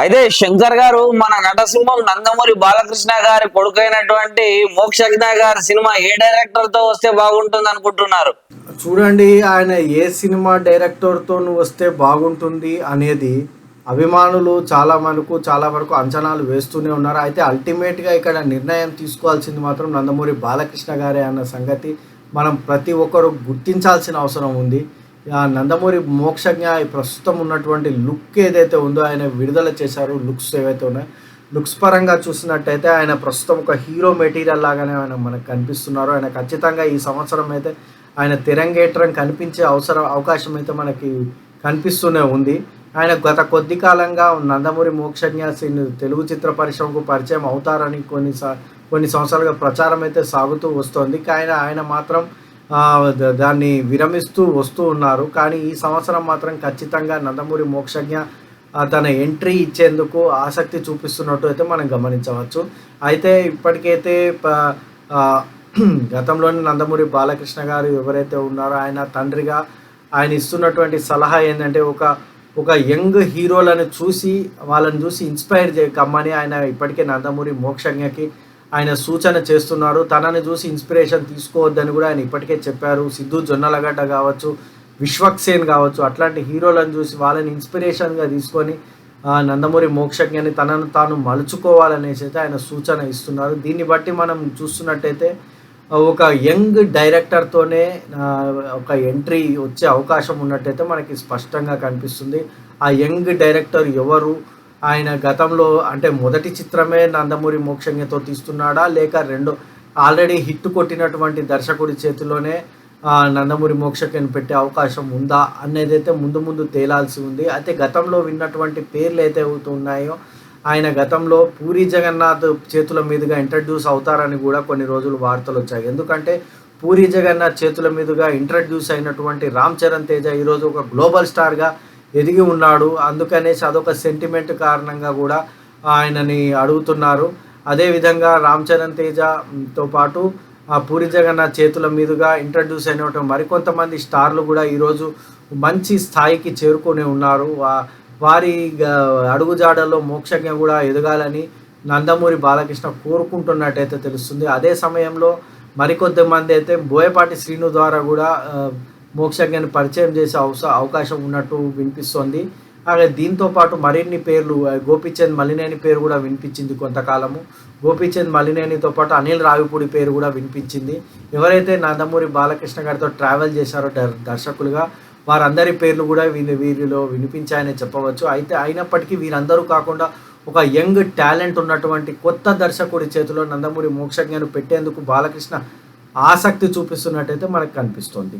అయితే శంకర్ గారు మన నటసింహం నందమూరి బాలకృష్ణ గారి కొడుకైనటువంటి మోక్షజ్ఞ గారి సినిమా ఏ డైరెక్టర్తో వస్తే బాగుంటుంది అనుకుంటున్నారు? చూడండి ఆయన ఏ సినిమా డైరెక్టర్తో వస్తే బాగుంటుంది అనేది అభిమానులు చాలా మనకు చాలా వరకు అంచనాలు వేస్తూనే ఉన్నారు. అయితే అల్టిమేట్గా ఇక్కడ నిర్ణయం తీసుకోవాల్సింది మాత్రం నందమూరి బాలకృష్ణ గారే అన్న సంగతి మనం ప్రతి ఒక్కరు గుర్తించాల్సిన అవసరం ఉంది. నందమూరి మోక్షజ్ఞ ప్రస్తుతం ఉన్నటువంటి లుక్ ఏదైతే ఉందో ఆయన విడుదల చేశారు లుక్స్ ఏవైతే ఉన్నాయో లుక్స్ పరంగా చూసినట్టయితే ఆయన ప్రస్తుతం ఒక హీరో మెటీరియల్ లాగానే ఆయన మనకు కనిపిస్తున్నారు. ఆయన ఖచ్చితంగా ఈ సంవత్సరం అయితే ఆయన తిరంగేట్రం కనిపించే అవసరం అవకాశం అయితే మనకి కనిపిస్తూనే ఉంది. ఆయన గత కొద్ది కాలంగా నందమూరి మోక్షజ్ఞ సిన్ తెలుగు చిత్ర పరిశ్రమకు పరిచయం అవుతారని కొన్ని సా కొన్ని సంవత్సరాలుగా ప్రచారం అయితే సాగుతూ వస్తోంది. కానీ ఆయన మాత్రం దాన్ని విరమిస్తూ వస్తూ ఉన్నారు. కానీ ఈ సంవత్సరం మాత్రం ఖచ్చితంగా నందమూరి మోక్షజ్ఞ తన ఎంట్రీ ఇచ్చేందుకు ఆసక్తి చూపిస్తున్నట్టు అయితే మనం గమనించవచ్చు. అయితే ఇప్పటికైతే గతంలోని నందమూరి బాలకృష్ణ గారు ఎవరైతే ఉన్నారో ఆయన తండ్రిగా ఆయన ఇస్తున్నటువంటి సలహా ఏంటంటే ఒక ఒక యంగ్ హీరోలను చూసి వాళ్ళని చూసి ఇన్స్పైర్ చే కమ్మని ఆయన ఇప్పటికే నందమూరి మోక్షజ్ఞకి ఆయన సూచన చేస్తున్నారు. తనని చూసి ఇన్స్పిరేషన్ తీసుకోవద్దని కూడా ఆయన ఇప్పటికే చెప్పారు. సిద్ధు జొన్నలగడ్డ కావచ్చు విశ్వక్సేన్ కావచ్చు అట్లాంటి హీరోలను చూసి వాళ్ళని ఇన్స్పిరేషన్గా తీసుకొని నందమూరి మోక్షజ్ఞని తనను తాను మలుచుకోవాలనేసి అయితే ఆయన సూచన ఇస్తున్నారు. దీన్ని బట్టి మనం చూస్తున్నట్టయితే ఒక యంగ్ డైరెక్టర్తోనే ఒక ఎంట్రీ వచ్చే అవకాశం ఉన్నట్టయితే మనకి స్పష్టంగా కనిపిస్తుంది. ఆ యంగ్ డైరెక్టర్ ఎవరు? ఆయన గతంలో అంటే మొదటి చిత్రమే నందమూరి మోక్షంగతో తీస్తున్నాడా? లేక రెండో ఆల్రెడీ హిట్ కొట్టినటువంటి దర్శకుడి చేతిలోనే నందమూరి మోక్షకని పెట్టే అవకాశం ఉందా అనేది అయితే ముందు ముందు తేలాల్సి ఉంది. అయితే గతంలో విన్నటువంటి పేర్లు అయితే ఉన్నాయో ఆయన గతంలో పూరి జగన్నాథ్ చేతుల మీదుగా ఇంట్రడ్యూస్ అవుతారని కూడా కొన్ని రోజులు వార్తలు వచ్చాయి. ఎందుకంటే పూరి జగన్నాథ్ చేతుల మీదుగా ఇంట్రడ్యూస్ అయినటువంటి రామ్ చరణ్ తేజ ఈరోజు ఒక గ్లోబల్ స్టార్గా ఎదిగి ఉన్నాడు. అందుకనేసి అదొక సెంటిమెంట్ కారణంగా కూడా ఆయనని అడుగుతున్నారు. అదేవిధంగా రామ్ చరణ్ తేజతో పాటు ఆ పూరి జగన్నాథ్ చేతుల మీదుగా ఇంట్రడ్యూస్ అయినటువంటి మరికొంతమంది స్టార్లు కూడా ఈరోజు మంచి స్థాయికి చేరుకొని ఉన్నారు. వారి గ- అడుగుజాడల్లో మోక్షజ్ఞ కూడా ఎదగాలని నందమూరి బాలకృష్ణ కోరుకుంటున్నట్టయితే తెలుస్తుంది. అదే సమయంలో మరికొద్ది మంది అయితే బోయపాటి శ్రీను ద్వారా కూడా మోక్షజ్ఞని పరిచయం చేసే అవస అవకాశం ఉన్నట్టు వినిపిస్తోంది. అలాగే దీంతో పాటు మరిన్ని పేర్లు గోపీచంద్ మలినేని పేరు కూడా వినిపించింది కొంతకాలము. గోపీచంద్ మలినేనితో పాటు అనిల్ రావిపూడి పేరు కూడా వినిపించింది. ఎవరైతే నందమూరి బాలకృష్ణ గారితో ట్రావెల్ చేశారో దర్- దర్శకులుగా వారందరి పేర్లు కూడా వీరి వీరిలో వినిపించాయని చెప్పవచ్చు. అయితే అయినప్పటికీ వీరందరూ కాకుండా ఒక యంగ్ టాలెంట్ ఉన్నటువంటి కొత్త దర్శకుడి చేతిలో నందమూరి మోక్షజ్ఞను పెట్టేందుకు బాలకృష్ణ ఆసక్తి చూపిస్తున్నట్టయితే మనకు కనిపిస్తోంది.